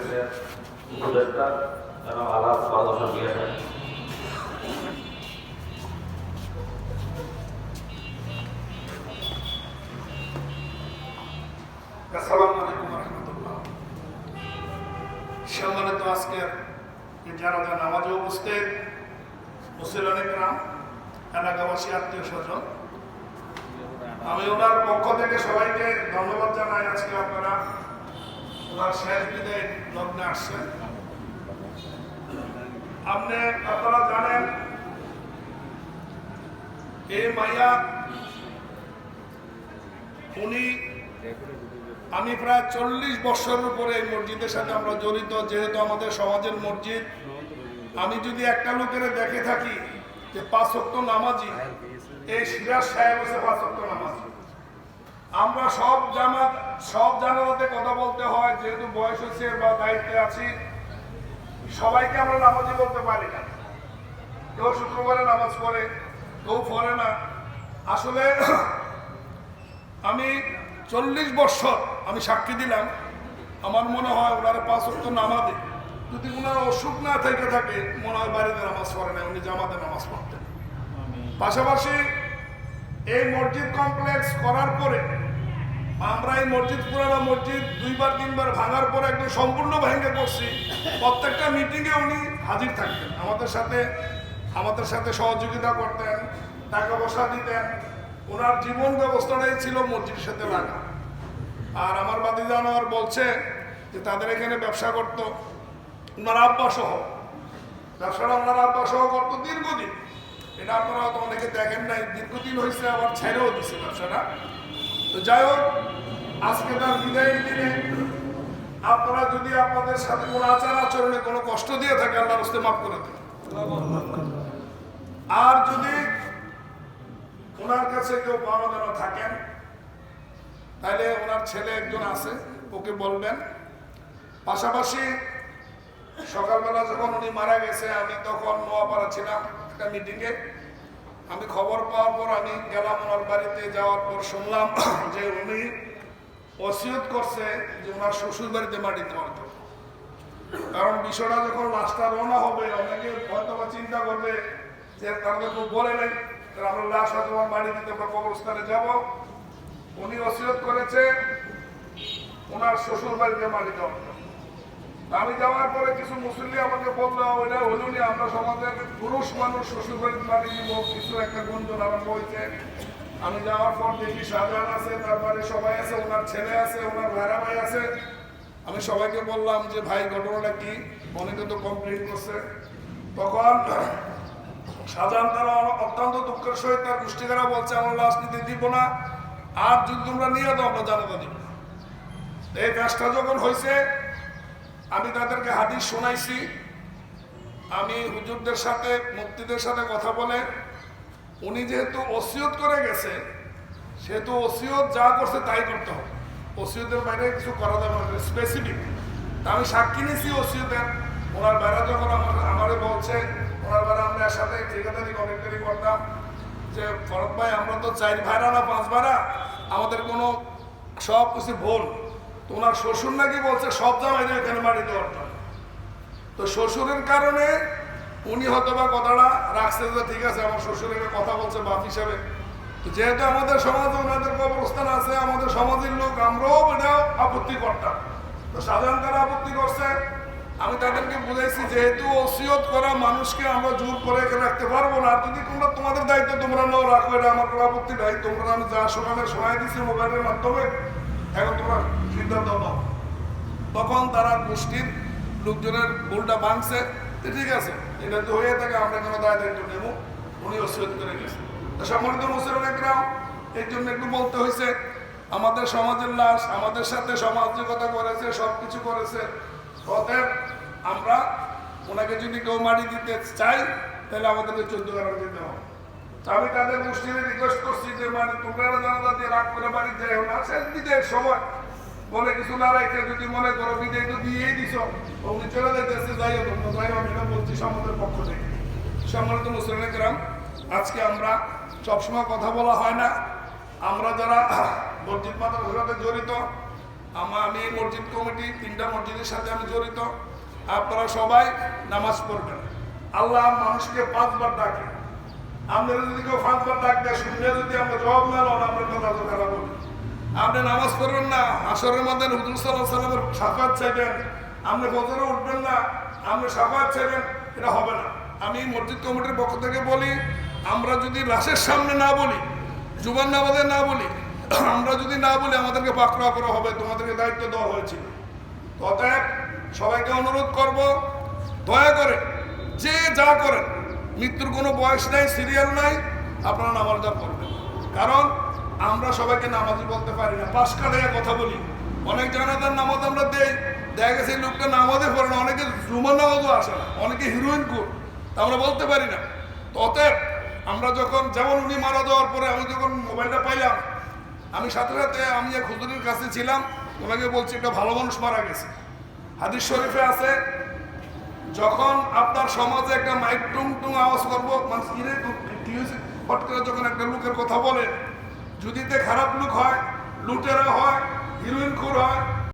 দেশের উপদেষ্টা এবং আলাপ পরামর্শ উপস্থিত মুসলিম এলাকাবাসী আত্মীয় স্বজন। আমি ওনার পক্ষ থেকে সবাইকে ধন্যবাদ জানাই আজকে আপনারা আপনি আপনারা জানেন এই মাইয়া, উনি আমি প্রায় চল্লিশ বছরের উপরে এই মসজিদের সাথে আমরা জড়িত, যেহেতু আমাদের সমাজের মসজিদ। আমি যদি একটা লোকের দেখে থাকি যে পাঁচ নামাজি, এই সিরাজ সাহেব হচ্ছে পাঁচ নামাজি। আমরা সব জামাত সব জানাতে কথা বলতে হয় যেহেতু বয়স হচ্ছে বা দায়িত্বে আছি সবাইকে আমরা নামাজি বলতে পারি না। কেউ শুক্রবারে নামাজ পড়ে কেউ পড়ে না। আসলে আমি চল্লিশ বছর আমি সাক্ষী দিলাম। আমার মনে হয় ওনারা পাঁচ অক্ট নামাজে। যদি ওনার অসুখ না থেকে থাকে মনে হয় বাড়িতে নামাজ পড়ে না উনি জামাতে নামাজ পড়তেন। পাশাপাশি এই মসজিদ কমপ্লেক্স করার পরে আমরা এই মসজিদ পুরানো মসজিদ দুইবার, তিনবার ভাঙার পরে একদম সম্পূর্ণ ভেঙে পড়ছি। প্রত্যেকটা মিটিংয়ে উনি হাজির থাকতেন, আমাদের সাথে আমাদের সাথে সহযোগিতা করতেন, টাকা পয়সা দিতেন। ওনার জীবন ব্যবস্থাটাই ছিল মসজিদের সাথে লাগা আর আমার বাদি জানোয়ার বলছে যে তাদের এখানে ব্যবসা করতো, ওনার আব্বা সহ ব্যবসাটা ওনার আব্বা সহ করতো দীর্ঘদিন। এটা আপনারা হয়তো অনেকে দেখেন নাই, দীর্ঘদিন হয়েছে আবার ছেড়েও দিছে ব্যবসাটা। তো যাই হোক, আজকে তার বিদায়ের দিনে আপনারা যদি আপনাদের সাথে কোনো আচার আচরণে কোনো কষ্ট দিয়ে থাকে, আল্লাহ রস্তে মাফ করে দেন। আর যদি ওনার কাছে কেউ পাওয়া যেন থাকেন, তাহলে ওনার ছেলে একজন আছে, ওকে বলবেন। পাশাপাশি সকালবেলা যখন উনি মারা গেছে, আমি তখন নোয়াপাড়া ছিলাম। একটা মিটিংয়ে আমি খবর পাওয়ার পর আমি গেলাম ওনার বাড়িতে, যাওয়ার পর শুনলাম যে উনি অসিয়ত করছে যে ওনার শ্বশুর বাড়িতে মাটি জন্য। কারণ বিষয়টা যখন লাশটা রওনা হবে, অনেকে হয়তো বা চিন্তা করবে যে তাহলে তো বলে নেই আমরা লাশ হয়তো বাড়ি দিতে আমরা কবরস্থানে যাব। উনি অসিয়ত করেছে, ওনার শ্বশুর বাড়িতে মাটি জন্য। আমি যাওয়ার পরে কিছু মুসল্লি আমাকে বলল, ওইটা হলো নি, আমরা সমাজের পুরুষ মানুষ শ্বশুর বাড়িতে বাড়ি দিব, কিছু একটা গুঞ্জন আরম্ভ হয়েছে। আমি যাওয়ার পর দেখি শাহজাহান আছে, তারপরে সবাই আছে, ওনার ছেলে আছে, ওনার ভাইরা ভাই আছে। আমি সবাইকে বললাম যে, ভাই, ঘটনাটা কি? অনেকে তো কমপ্লিট করছে। তখন শাহজাহান তারা অত্যন্ত দুঃখের সহিত তার গোষ্ঠীকারা বলছে, আমরা লাশ নিতে দিব না, আর যদি তোমরা নিয়ে দাও আমরা জানাতে দিব। এই কাজটা যখন হয়েছে আমি তাদেরকে হাদিস শোনাইছি। আমি হুজুরদের সাথে মুক্তিদের সাথে কথা বলে, উনি যেহেতু ওসিয়ত করে গেছে, সেহেতু ওসিয়ত যা করছে তাই করতে হবে। ওসিয়তের বাইরে কিছু করা যাবে না স্পেসিফিক আমি সাক্ষী নিয়েছি ওসিয়তের। ওনার বেড়া যখন আমার আমারে বলছে, ওনার বেড়া আমরা একসাথে ঠিকাদারি কনেক্টারি করতাম যে ফরত ভাই, আমরা তো চার ভাড়া না, পাঁচ ভাড়া, আমাদের কোনো সব কিছু ভুল। তো ওনার শ্বশুর নাকি বলছে, সব জামাইদের এখানে মাটি দেওয়ার জন্য তো শ্বশুরের কারণে উনি হয়তো বা কথাটা রাখছে যে, ঠিক আছে, আমার শ্বশুরের কথা বলছে বাপ হিসাবে। তো যেহেতু আমাদের সমাজে ওনাদের কবরস্থান আছে, আমাদের সমাজের লোক, আমরাও এটা আপত্তি করতাম। তো সাধারণ তারা আপত্তি করছে। আমি তাদেরকে বুঝাইছি, যেহেতু ওসিয়ত করা মানুষকে আমরা জোর করে রাখতে পারব না যদি তোমরা তোমাদের দায়িত্ব তোমরা নাও রাখো, এটা আমার কোনো আপত্তি নাই। তোমরা আমি যা সকালে সময় দিচ্ছি মোবাইলের মাধ্যমে এখন তোমরা সিদ্ধান্ত নাও। তখন তারা গোষ্ঠীর লোকজনের ভুলটা ভাঙছে। ঠিক আছে, এটা তো হয়ে থাকে, আমরা কেন দায় দায়িত্ব নেব। উনি অসিয়ত করে গেছেন তো সম্মানিত মুসলিম একরাম এর জন্য একটু বলতে হয়েছে, আমাদের সমাজের লাশ, আমাদের সাথে সমাজকতা করেছে সব কিছু করেছে। অতএব আমরা ওনাকে যদি কেউ মাটি দিতে চাই, তাহলে আমাদেরকে চোদ্দ কারণ দিতে হবে। আমি তাদের গোষ্ঠীকে রিকোয়েস্ট করছি যে মানে তোমরা জানালা দিয়ে রাগ করে বাড়ি যাই না শেষ বিদায়ের সময়। বলে, কিছু না রাখে যদি মনে করো বিদায় তো দিয়েই দিছ। উনি চলে যেতেছে যাই হোক যাই হোক এটা বলছি সমাজের পক্ষ থেকে। সম্মানিত মুসলিম গ্রাম আজকে আমরা সবসময় কথা বলা হয় না। আমরা যারা মসজিদ মাতার সাথে জড়িত আমার আমি মসজিদ কমিটি, তিনটা মসজিদের সাথে আমি জড়িত। আপনারা সবাই নামাজ পড়বেন। আল্লাহ মানুষকে পাঁচবার ডাকে। আপনারা যদি কেউ পাঁচবার ডাক দেয় শুনলে যদি আমরা জবাব না লন আমরা কথা তো খারাপ বলি আপনি নামাজ পড়বেন না, আসরের মধ্যে হুজুর সাল্লাহ সাল্লামের সাফাত চাইবেন। আপনি বছরে উঠবেন না, আপনি সাফাত চাইবেন, এটা হবে না। আমি মসজিদ কমিটির পক্ষ থেকে বলি, আমরা যদি লাশের সামনে না বলি জুবান নামাজে না বলি, আমরা যদি না বলি, আমাদেরকে পাকড়া করা হবে, তোমাদেরকে দায়িত্ব দেওয়া হয়েছিল অতএব সবাইকে অনুরোধ করব, দয়া করে, যে যা করেন মৃত্যুর কোনো বয়স নাই সিরিয়াল নাই, আপনারা নামাজ নামাজটা করবেন কারণ আমরা সবাইকে নামাজি বলতে পারি না। পাশ কাটাইয়া কথা বলি। অনেক জানাজার নামাজ আমরা দেই। দেখা গেছে লোকটা নামাজে পড়ে না, অনেকে জুমার নামাজও আসে না, অনেকে হিরোইন কুর তা আমরা বলতে পারি না। তো অতএব আমরা যখন, যেমন উনি মারা যাওয়ার পরে আমি যখন মোবাইলটা পাইলাম, আমি সাথে সাথে আমি এক হুজুরের কাছে ছিলাম, ওনাকে বলছি, একটা ভালো মানুষ মারা গেছে। হাদিস শরীফে আছে যখন আপনার সমাজে একটা মাইক টুং টুং আওয়াজ করব মানে হট করে যখন একটা লোকের কথা বলে, যদি খারাপ লোক হয়, লুটেরা হয় হিরোইন খুর হয়